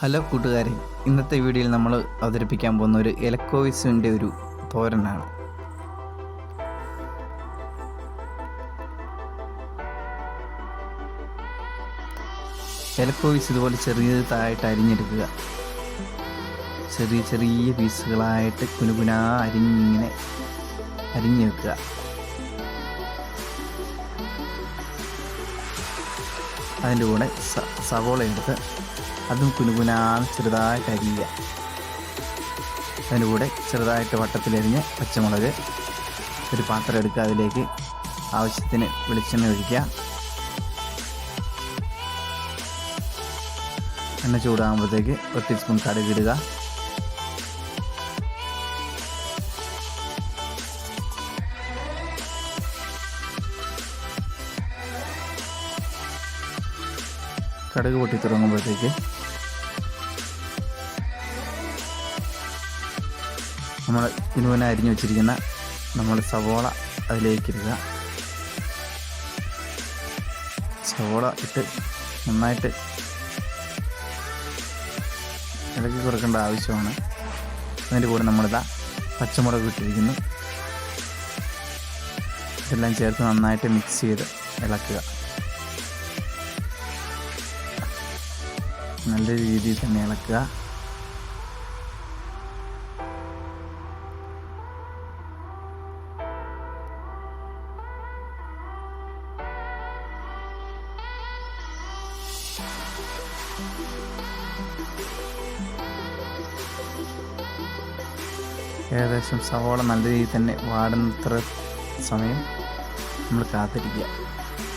Hello കൂട്ടുകാരെ ഇന്നത്തെ വീഡിയോയിൽ നമ്മൾ അവതരിപ്പിക്കാൻ പോകുന്ന ഒരു എലക്കോവിസിന്റെ ഒരു തോരനാണ്. എലക്കോവിസ് ഇതുപോലെ ചെറിയതായിട്ട് അരിഞ്ഞെടുക്കുക. ചെറിയ ചെറിയ പീസുകളായിട്ട് കുനുകുനാ അരിഞ്ഞിങ്ങനെ അരിഞ്ഞു വെക്കുക അതിന്റെ കൂടെ സവോള എടുത്ത് അതും കുനുകുനാന്ന് ചെറുതായിട്ട് അരിയുക അതിന്റെ കൂടെ ചെറുതായിട്ട് വട്ടത്തിലരിഞ്ഞ് പച്ചമുളക് ഒരു പാത്രം എടുക്കുക. അതിലേക്ക് ആവശ്യത്തിന് വെളിച്ചെണ്ണ ഒഴിക്കുക. എണ്ണ ചൂടാകുമ്പോഴത്തേക്ക് ഒരു ടീസ്പൂൺ കടുക് ഇടുക. കടുക് പൊട്ടി തുടങ്ങുമ്പോഴത്തേക്ക് നമ്മൾ കുനുവന അരിഞ്ഞു വെച്ചിരിക്കുന്ന നമ്മൾ സവോള അതിലേക്ക് ഇടുക. സവോള ഇട്ട് നന്നായിട്ട് ഇളക്കി കൊടുക്കേണ്ട ആവശ്യമാണ്. അതിന്റെ കൂടെ നമ്മളിതാ പച്ചമുളക് ഇട്ടിരിക്കുന്നു. ഇതെല്ലാം ചേർത്ത് നന്നായിട്ട് മിക്സ് ചെയ്ത് ഇളക്കുക. നല്ല രീതിയിൽ തന്നെ ഇളക്കുക. ഏകദേശം സവോള നല്ല രീതിയിൽ തന്നെ വാടുന്നത്ര സമയം നമ്മൾ കാത്തിരിക്കുക.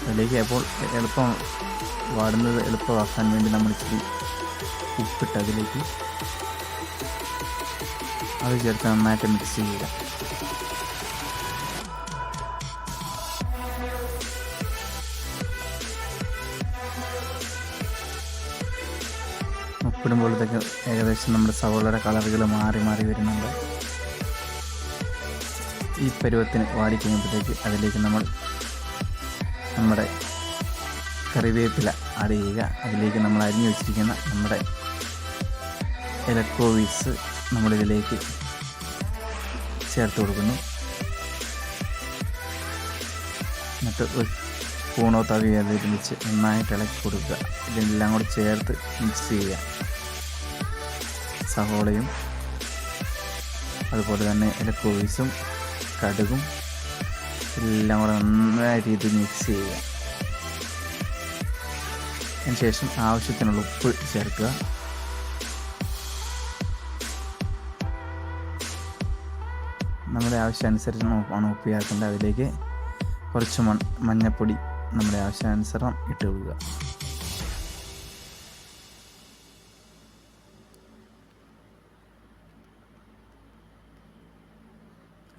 അതിലേക്ക് അപ്പോൾ എളുപ്പം വാടുന്നത് എളുപ്പമാക്കാൻ വേണ്ടി നമ്മൾ ഇച്ചിരി ഉപ്പിട്ട് അതിലേക്ക് അത് ചേർത്ത് നന്നായിട്ട് മിക്സ് ചെയ്യുക. ഉപ്പിടുമ്പോഴത്തേക്ക് ഏകദേശം നമ്മുടെ സവോളയുടെ കളറുകൾ മാറി മാറി വരുന്നുണ്ട്. ഈ പരുവത്തിന് വാടിക്കഴിയുമ്പോഴത്തേക്ക് അതിലേക്ക് നമ്മൾ നമ്മുടെ കറിവേപ്പില ആഡ് ചെയ്യുക. അതിലേക്ക് നമ്മൾ അരിഞ്ഞു വെച്ചിരിക്കുന്ന നമ്മുടെ ഇലക്കോവീസ് നമ്മളിതിലേക്ക് ചേർത്ത് കൊടുക്കുന്നു. എന്നിട്ട് ഒരു സ്പൂണോ തവിയോ അത് നന്നായിട്ട് ഇളക്കി കൊടുക്കുക. ഇതെല്ലാം കൂടി ചേർത്ത് മിക്സ് ചെയ്യുക. സവോളയും അതുപോലെ തന്നെ ഇലക്കോയിസും കടുകും എല്ലാം കൂടെ നന്നായിട്ട് ഇത് മിക്സ് ചെയ്യുക. അതിനുശേഷം ആവശ്യത്തിനുള്ള ഉപ്പ് ചേർക്കുക. നമ്മുടെ ആവശ്യാനുസരണം ആണ് ഉപ്പ് ചേർക്കേണ്ടത് അതിലേക്ക് കുറച്ച് മൺ മഞ്ഞപ്പൊടി നമ്മുടെ ആവശ്യാനുസരണം ഇട്ട് കൊടുക്കുക.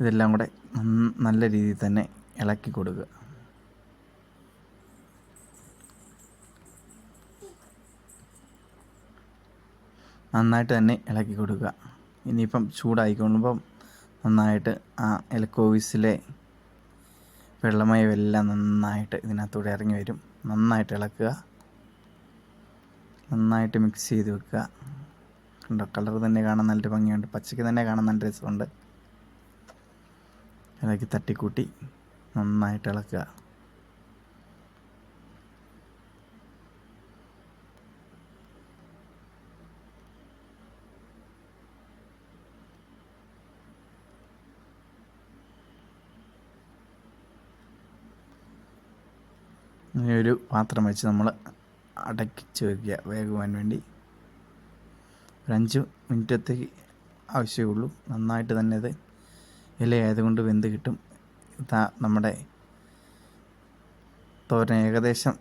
ഇതെല്ലാം കൂടെ നല്ല രീതിയിൽ തന്നെ ഇളക്കി കൊടുക്കുക. നന്നായിട്ട് തന്നെ ഇളക്കി കൊടുക്കുക. ഇനിയിപ്പം ചൂടായിക്കൊള്ളുമ്പം നന്നായിട്ട് ആ എലക്കോവിസിലെ വെള്ളമയവെല്ലാം നന്നായിട്ട് ഇതിനകത്തൂടെ ഇറങ്ങി വരും. നന്നായിട്ട് ഇളക്കുക. നന്നായിട്ട് മിക്സ് ചെയ്ത് വെക്കുക. കണ്ടോ? കളർ തന്നെ കാണാൻ നല്ല ഭംഗിയുണ്ട്. പച്ചയ്ക്ക് തന്നെ കാണാൻ നല്ല രസമുണ്ട്. ഇളക്കി തട്ടിക്കൂട്ടി. നന്നായിട്ട് ഇളക്കുക. ഇങ്ങനെ ഒരു പാത്രം വെച്ച് നമ്മൾ അടക്കിച്ച് വയ്ക്കുക വേകുവാൻ വേണ്ടി. ഒരു അഞ്ച് മിനിറ്റത്തേക്ക് ആവശ്യമേ നന്നായിട്ട് തന്നെ ഇത് ഇലയായതുകൊണ്ട് വെന്ത് കിട്ടും. ഇതാ നമ്മുടെ തോരൻ ഏകദേശം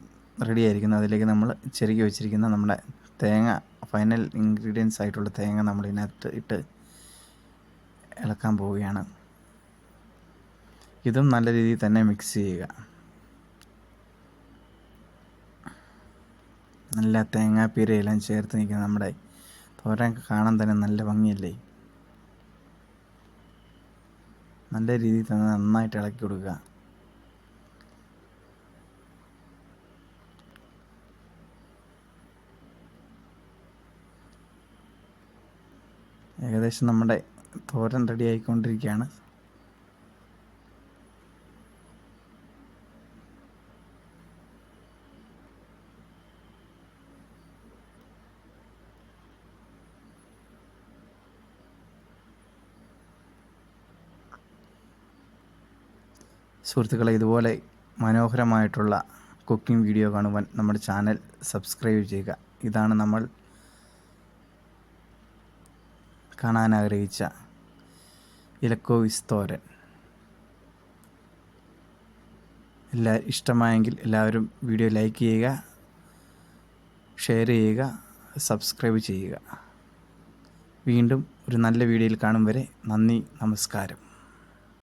റെഡി ആയിരിക്കുന്നു അതിലേക്ക് നമ്മൾ ചെറുക്കി വെച്ചിരിക്കുന്ന നമ്മുടെ തേങ്ങ ഫൈനൽ ഇൻഗ്രീഡിയൻസ് ആയിട്ടുള്ള തേങ്ങ നമ്മൾ ഇതിനകത്ത് ഇട്ട് ഇളക്കാൻ പോവുകയാണ്. ഇതും നല്ല രീതിയിൽ തന്നെ മിക്സ് ചെയ്യുക. നല്ല തേങ്ങാപ്പീരയെല്ലാം ചേർത്ത് നിൽക്കുന്ന നമ്മുടെ തോരൻ കാണാൻ തന്നെ നല്ല ഭംഗിയല്ലേ? നല്ല രീതിയിൽ തന്നെ നന്നായിട്ട് ഇളക്കി കൊടുക്കുക. ഏകദേശം നമ്മുടെ തോരൻ റെഡി ആയിക്കൊണ്ടിരിക്കുകയാണ്. സുഹൃത്തുക്കളെ ഇതുപോലെ മനോഹരമായിട്ടുള്ള കുക്കിംഗ് വീഡിയോ കാണുവാൻ നമ്മുടെ ചാനൽ സബ്സ്ക്രൈബ് ചെയ്യുക. ഇതാണ് നമ്മൾ കാണാൻ ആഗ്രഹിച്ച ഇലക്കോവിസ് തോരൻ. എല്ലാ ഇഷ്ടമായെങ്കിൽ എല്ലാവരും വീഡിയോ ലൈക്ക് ചെയ്യുക ഷെയർ ചെയ്യുക സബ്സ്ക്രൈബ് ചെയ്യുക. വീണ്ടും ഒരു നല്ല വീഡിയോയിൽ കാണും വരെ നന്ദി നമസ്കാരം.